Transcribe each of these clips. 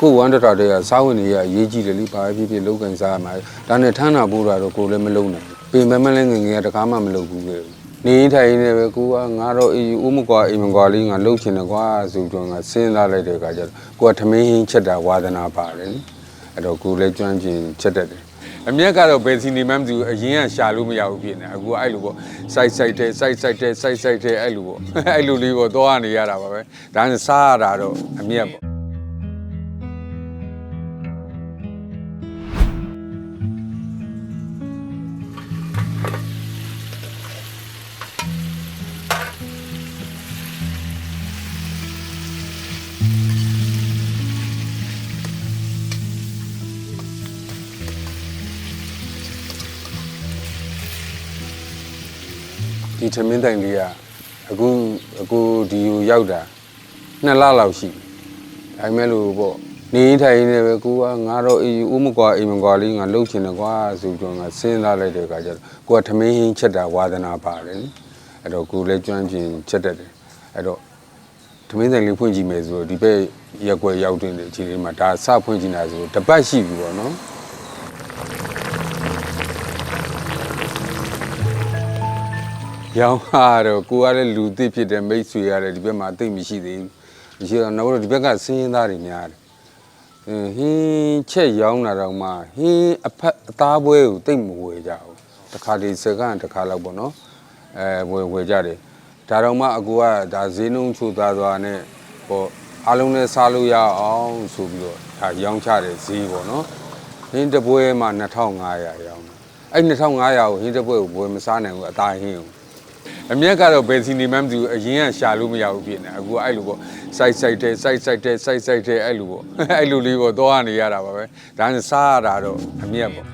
ကိုဝမ်းတတာတည်းကစားဝင်နေရအရေးကြီးတယ်လीပါဖြစ်ဖြစ်လောက်ကန်စားရမှာဒါနဲ့ထမ်းတာပို့တာတော့ကိုလည်းမလုံနိုင်ဘူးပင်ပန်းမလဲငယ်ငယ်ကတကားမှမလုပ်ဘူးလေနေထိုင်နေပဲကိုကငါတော့အေးဦးမကွာအိမ်မကွာလေးငါလှုပ်ချင်တယ်ကွာဆိုတော့ငါစဉ်းစားလိုက်တဲ့အခါကျတော့ကိုကထမင်းဟင်းချက်တာဝါသနာပါတယ်လေအဲ့တော့ကိုလည်းကျွမ်းကျင်ချက်တတ်တယ်အမြက်ကတော့ဘယ်စီနေမှမသိဘူးအရင်ကရှာလို့မရဘူးဖြစ်နေအခုကအဲ့လိုပေါ့စိုက်စိုက်တဲ့စိုက်စိုက်တဲ့စိုက်စိုက်တဲ့အဲ့လိုပေါ့အဲ့လိုလေးပေါ့သွားနေရတာပါပဲဒါနဲ့စားရတာတော့အမြက်ပေါ့ ဒီထမင်းတိုင်လေးကအခုအခုဒီကိုရောက်တာနှစ်လလောက်ရှိပြီဒါပေမဲ့လို့ပေါ့နေထိုင်နေပဲကိုကငါတော့အေးဦးမကွာအိမ်မကွာလေးငါလှုပ်ချင်တယ်ကွာဆိုတော့ငါစဉ်းစားလိုက်တဲ့အခါကျတော့ကိုကထမင်းဟင်းချက်တာဝါသနာပါတယ်လေအဲ့တော့ကိုလည်းကျွမ်းကျင်ချက်တတ်တယ်အဲ့တော့ထမင်းတိုင်လေးဖွင့်ကြည့်မယ်ဆိုတော့ဒီဘက်ရက်ွက်ရောက်တဲ့အခြေအနေမှာဒါစဖွင့်ကြည့်တာဆိုတော့တစ်ပတ်ရှိပြီပေါ့နော် ရောင်းဟာတော့ကိုကလည်းလူသိဖြစ်တယ်မိတ်ဆွေရတယ်ဒီဘက်မှာသိမရှိသေးဘူးမရှိတော့တော့ဒီဘက်ကစင်းရင်သားတွေများတယ်အင်းဟင်းချက်ရောင်းတာတော့မှဟင်းအဖက်အသားပွဲကိုသိမ့်မဝယ်ကြဘူးတခါဒီစကန်တခါလောက်ပေါ့နော်အဲဝယ်ဝယ်ကြတယ်ဒါတော့မှအကူကဒါဈေးနှုန်းချိုသားသွားနဲ့ဟောအားလုံးနဲ့စားလို့ရအောင်ဆိုပြီးတော့ဒါရောင်းချတယ်ဈေးပေါ့နော်ဟင်းတစ်ပွဲမှာ2500ရောင်းတယ်အဲ့2500ကိုဟင်းတစ်ပွဲကိုဘယ်မစားနိုင်ဘူးအသားဟင်းကို အမြက်ကတော့ဘယ်စီနေမှမသိဘူးအရင်ကရှာလို့မရဘူးဖြစ်နေအခုကအဲ့လိုပေါ့စိုက်စိုက်တဲ့စိုက်စိုက်တဲ့စိုက်စိုက်တဲ့အဲ့လိုပေါ့အဲ့လိုလေးပေါ့သွားနေရတာပါပဲဒါနဲ့စားရတာတော့အမြက်ပေါ့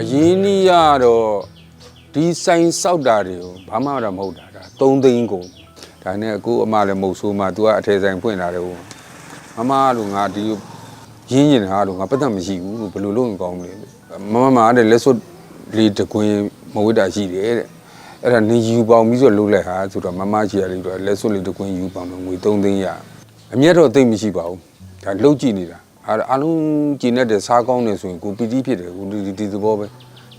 အရင်ကြီးကတော့ ဒီဆိုင်စောက်တာတွေကိုဘာမှတော့မဟုတ်တာဒါ3သိန်းကုန်ဒါနဲ့အခုအမလည်းမဟုတ်ဆိုးမှ तू ကအထည်ဆိုင်ဖွင့်လာတယ်ဟိုမမလို့ငါဒီရင်းရင်ဟာလို့ငါပတ်သက်မရှိဘူးလို့ဘယ်လိုလုပ်ရင်ကောင်းမလဲမမမတဲ့လက်စွပ်လေးတကွင်းမဝိတာရှိတယ်တဲ့အဲ့ဒါနေယူပေါင်ပြီးဆိုလှုပ်လိုက်ဟာဆိုတော့မမရှိရလို့တော့လက်စွပ်လေးတကွင်းယူပေါင်တော့ငွေ3သိန်းရအမျက်တော့သိမ့်မရှိပါဘူးဒါလှုပ်ကြည့်နေတာအားအားလုံးကျင်းတဲ့စားကောင်းနေဆိုရင်ကိုပီတိဖြစ်တယ်ကိုဒီဒီသဘောပဲ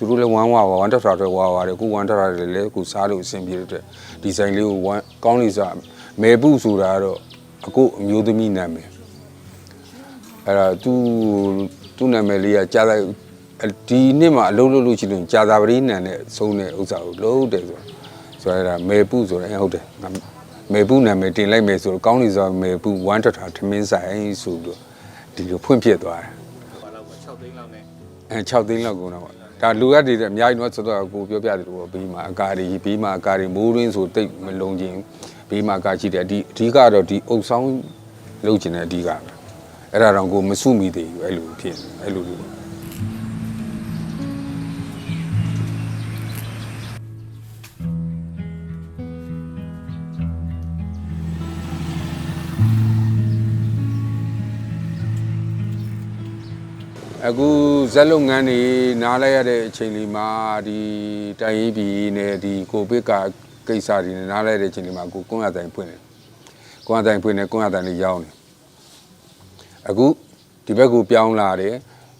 သူတို့လည်းဝမ်းဝါဝမ်းတက်တာတွေဝါဝါတယ်အခုဝမ်းတက်တာတွေလည်းအခုစားလို့အဆင်ပြေတဲ့ဒီဇိုင်းလေးကိုဝမ်းကောင်းလေးစားမဲပုဆိုတာကတော့အခုအမျိုးသမီးနာမည်အဲ့ဒါသူသူ့နာမည်လေးကကြာသာဒီနှစ်မှာအလုံးလုံးလို့ရှိလို့ကြာသာပရိနံနဲ့ဆုံးတဲ့ဥစ္စာကိုလုံးတယ်ဆိုဆိုရတာမဲပုဆိုတယ်ဟုတ်တယ်ငါမဲပုနာမည်တင်လိုက်မယ်ဆိုတော့ကောင်းလေးစားမဲပုဝမ်းတက်တာထမင်းဆိုင်ဆိုပြီးတော့ဒီလိုဖွင့်ဖြစ်သွားတယ်ဘာလို့6သိန်းလောက်နဲ့အဲ6သိန်းလောက်ကုန်တော့ပေါ့ ဒါလူရတွေတဲ့အများကြီးတော့ဆိုတော့ကိုပြောပြတယ်လို့ပေါ့ဘေးမှာအကာတွေဘေးမှာအကာတွေမိုးရင်းဆိုတိတ်မလုံးချင်းဘေးမှာအကာရှိတယ်အဒီအဓိကတော့ဒီအုပ်ဆောင်လုပ်ချင်တဲ့အဓိကပဲအဲ့ဒါတော့ကိုမစုမိသေးဘူးအဲ့လိုဖြစ်နေအဲ့လို အခုဇက်လုပ်ငန်းတွေနားလိုက်ရတဲ့အချိန်လေးမှာဒီတိုင်းရေးပြည်နဲ့ဒီကိုဗစ်ကကိစ္စတွေနဲ့နားလိုက်တဲ့အချိန်လေးမှာကိုကွန်းရတိုင်ဖွင့်တယ်ကွန်းရတိုင်ဖွင့်တယ်ကွန်းရတိုင်လေးရောင်းတယ်အခုဒီဘက်ကိုပြောင်းလာတယ်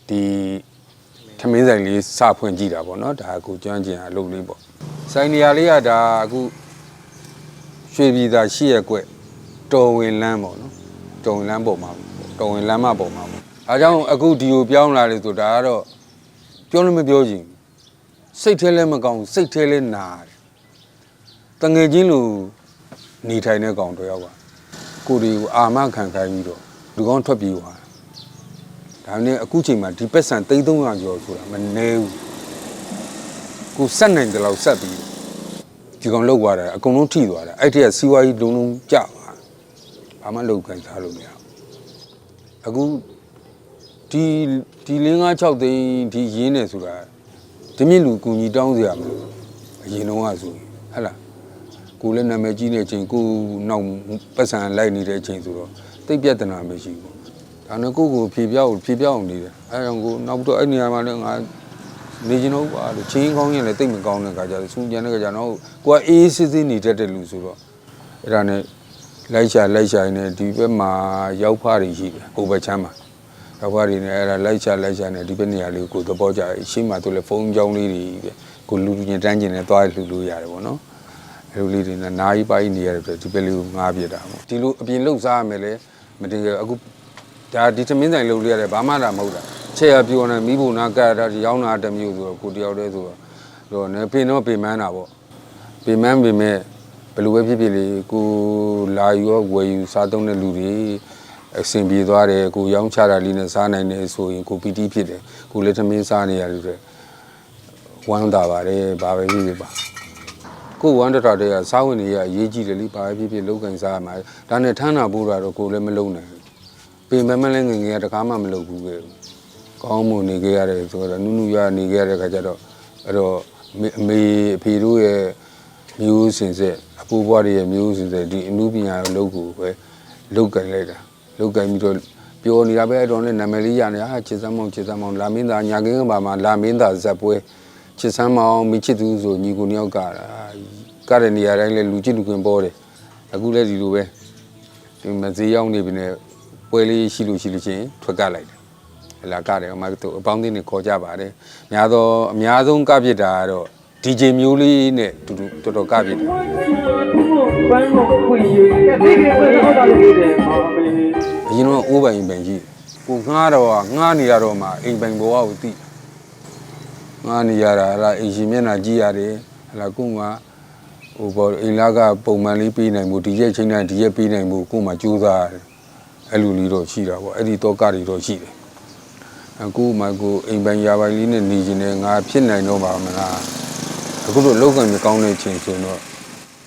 ဒီထမင်းဆိုင်လေးစဖွင့်ကြည့်တာပေါ့နော်ဒါကိုကျွမ်းကျင်အလုပ်လေးပေါ့ဆိုင်နေရာလေးကဒါအခုရွှေပြည်သာရှိရက်ကွက်တော်ဝင်လမ်းပေါ့နော်တော်ဝင်လမ်းပေါ်မှာပေါ့တော်ဝင်လမ်းမပေါ်မှာပေါ့ အဲကြောင့်အခုဒီကိုပြောင်းလာတယ်ဆိုဒါကတော့ပြောလို့မပြောချင်ဘူးစိတ်ထဲလည်းမကောင်းဘူးစိတ်ထဲလည်းနာတယ်တငယ်ချင်းလူနေထိုင်တဲ့ကောင်တစ်ယောက်ကကိုယ်ဒီကိုအာမခံခိုင်းပြီးတော့လူကောင်းထွက်ပြေးသွားတယ်ဒါနဲ့အခုချိန်မှာဒီပက်ဆန်3300ကျော်ဆိုတာမနေဘူးကိုဆက်နိုင်တယ်လို့ဆက်ပြီးဒီကောင်လောက်သွားတယ်အကုန်လုံးထိသွားတယ်အဲ့ဒီကစီးပွားရေးလုံးလုံးကျသွားဘာမှလုပ်ခံစားလို့မရဘူးအခု ဒီဒီလင်းကား6သိန်းဒီရင်းနေဆိုတာဒီမြင့်လူကူညီတောင်းစရာမလိုအရင်တော့ကဆိုရင်ဟဟလားကိုလည်းနာမည်ကြီးနေတဲ့အချိန်ကိုနောက်ပတ်စံလိုက်နေတဲ့အချိန်ဆိုတော့တိတ်ပြဿနာမရှိဘူးဒါနဲ့ကိုယ့်ကိုဖြေပြောက်ဖြေပြောက်နေတယ်အဲဒါကိုနောက်ပြီးတော့အဲ့နေရာမှာလည်းငါနေချင်တော့ပါလို့ချင်းကောင်းရင်လည်းတိတ်မကောင်းတဲ့ခါကျတော့စူးကြံတဲ့ခါကျတော့ကိုကအေးစစ်စစ်နေတတ်တဲ့လူဆိုတော့အဲ့ဒါနဲ့လိုက်ရှာလိုက်ရှာနေဒီဘက်မှာရောက်ဖားတွေရှိတယ်ဟိုဘက်ချမ်းမှာ ရောက်ဖားတွေနဲ့အဲ့ဒါလိုက်ရှာလိုက်ရှာနေဒီဘက်နေရာလေးကိုသဘောကျတယ်ရှင်းမှာသူလည်းဖုန်းကြောင်းလေးတွေပဲကိုလူလူချင်းတန်းကျင်နဲ့သွားလှူလို့ရတယ်ပေါ့နော်အဲ့လိုလေးတွေနဲ့နားကြီးပိုင်းနေရတယ်ဆိုဒီပဲလေးကိုငားပြတာပေါ့ဒီလိုအပြင်လှုပ်ရှားရမယ်လေမတင်ကြအခုဒါဒီသမင်းဆိုင်လှုပ်လေးရတယ်ဘာမှလာမဟုတ်တာချက်ရပြောနေမိဖို့နာကတ်တာဒီရောင်းတာတစ်မျိုးဆိုတော့ကိုတယောက်တည်းဆိုတော့တော့နေပင်တော့ပင်မန်းတာပေါ့ပင်မန်းပင်မဲ့ဘယ်လိုပဲဖြစ်ဖြစ်လေကိုလာယူရောဝယ်ယူစားသုံးတဲ့လူတွေ အဆင်ပြေသွားတယ်ကိုရောင်းချတာလေးနဲ့စားနိုင်တယ်ဆိုရင်ကိုပီတိဖြစ်တယ်ကိုလည်းသမင်းစားနေရတယ်ဆိုတော့ဝမ်းသာပါတယ်ဘာပဲဖြစ်ဖြစ်ပါကိုယ်ဝမ်းတထာတွေကစားဝင်တွေကအရေးကြီးတယ်လေဘာပဲဖြစ်ဖြစ်လောက်ကင်စားရမှာဒါနဲ့ထမ်းတာပို့တာတော့ကိုယ်လည်းမလုံးနိုင်ဘူးပြင်မမလည်းငယ်ငယ်ကတကားမှမလုပ်ဘူးခဲ့ဘူးကောင်းမွန်နေခဲ့ရတယ်ဆိုတော့နုနုရနေခဲ့ရတဲ့ခါကျတော့အဲ့တော့မေအမေအဖေတို့ရဲ့မျိုးစင်ဆက်အဖိုးဘွားတွေရဲ့မျိုးစင်ဆက်ဒီအမှုပညာကိုလုပ်ကိုပဲလောက်ကင်လိုက်တာ လောက်ကင်ပြီးတော့ပြောနေတာပဲအဲ့တော့လည်းနာမည်လေးရနေဟာချစ်စမ်းမောင်ချစ်စမ်းမောင်လာမင်းသားညာကင်းကပါမှာလာမင်းသားဇက်ပွဲချစ်စမ်းမောင်မိချစ်သူဆိုညီကိုနှစ်ယောက်ကတာကတဲ့နေရာတိုင်းလဲလူကြည့်လူခွင်ပေါ်တယ်အခုလဲဒီလိုပဲဒီမဈေးရောက်နေပြီနဲ့ပွဲလေးရှိလို့ရှိလို့ချင်းထွက်ကလိုက်တယ်ဟလာကတယ်အမတို့အပေါင်းအသင်းတွေခေါ်ကြပါတယ်များသောအများဆုံးကပြစ်တာကတော့ DJ မျိုးလေးနဲ့တူတူတော်တော်ကပြစ်တယ် ဘန်းကိုခွေရည်ဒီကေဘယ်တော့လဲတဲ့ပါမေအရင်တော့အိုးပိုင်ပိုင်ကြီးကိုငှားတော့ငှားနေရတော့မှအိမ်ပိုင်ဘဝကိုသိငှားနေရတာအဲ့ဒါအိမ်ရှင်မျက်နှာကြည့်ရတယ်ဟလာကုငါဟိုဘောအိမ်လာကပုံမှန်လေးပြီးနိုင်မှုဒီရက်ချင်းတိုင်းဒီရက်ပြီးနိုင်မှုကိုမှကြိုးစားရတယ်အဲ့လိုလေးတော့ရှိတာပေါ့အဲ့ဒီတော့ကတွေတော့ရှိတယ်အခုမှကိုအိမ်ပိုင်ရာပိုင်လေးနဲ့နေခြင်းနဲ့ငါဖြစ်နိုင်တော့ပါမလားအခုတော့လောက်ကံမကောင်းတဲ့ချိန်ဆိုတော့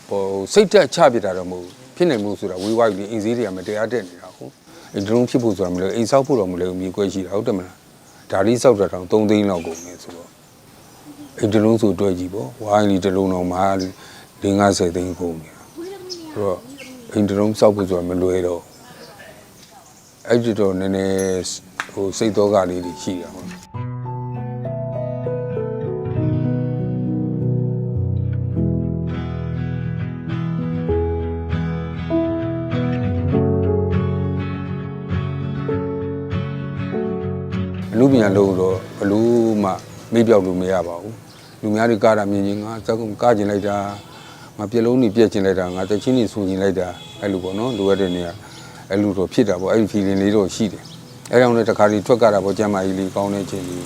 ဟိုစိတ်တက်ချပြတာတော့မဟုတ်ဘူးဖြစ်နိုင်မှုဆိုတာဝေးဝိုင်းပြီးအင်စည်းတွေကမတရားတက်နေတာဟုတ်အဲ့ဒီလုံးဖြစ်ဖို့ဆိုတာမလို့အိမ်ဆောက်ဖို့တော့မလို့မြေကွဲရှိတာဟုတ်တယ်မလားဒါလေးဆောက်တာတော့3သိန်းလောက်ကုန်နေဆိုတော့အိမ်တစ်လုံးဆိုတွဲကြည့်ပေါ့ဝိုင်းလီတစ်လုံးတော့မှ50သိန်းကုန်နေတာဆိုတော့အိမ်တစ်လုံးဆောက်ဖို့ဆိုတာမလွယ်တော့အဲ့ဒီတော့နည်းနည်းဟိုစိတ်တော့ကလေးတွေရှိတာပေါ့အ ပြန်လို့တော့ဘလို့မှမေ့ပြောက်လို့မရပါဘူးလူများတွေကားတာမြင်ချင်းငါစက်ကုံကားကျင်လိုက်တာငါပြက်လုံးတွေပြက်ကျင်လိုက်တာငါတချင်းတွေဆူကျင်လိုက်တာအဲ့လိုပေါ့နော်လိုရတဲ့နေရာအဲ့လိုတော့ဖြစ်တာပေါ့အဲ့ဒီ feeling လေးတော့ရှိတယ်အဲ့ကြောင့်လည်းတစ်ခါဒီထွက်ကြတာပေါ့ကျမ်းမာကြီးလေးကောင်းတဲ့ချိန်လေး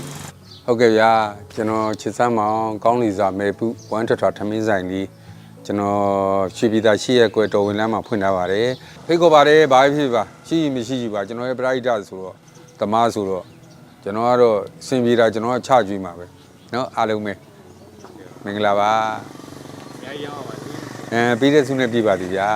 ဟုတ်ကဲ့ဗျာကျွန်တော်ချစ်စမ်းမောင်ကောင်းလီစာမေပုဝမ်းထထထမင်းဆိုင်လေးကျွန်တော်ရွှေပြည်သာရှိရဲ့ကွယ်တော်ဝင်လမ်းမှာဖွင့်ထားပါတယ်ဖိတ်ခေါ်ပါတယ်ဘာဖြစ်ဖြစ်ပါရှိရင်မရှိရှိပါကျွန်တော်ရဲ့ပရိဒတ်ဆိုတော့တမားဆိုတော့ ကျွန်တော်ကတော့စင်ပြေတာကျွန်တော်ကချကြွေးမှာပဲเนาะအားလုံးပဲမင်္ဂလာပါ အများကြီးရောင်းအောင်ပါဒီ အဲပြီးတဲ့ဆုနဲ့ပြပါသည်ဗျာ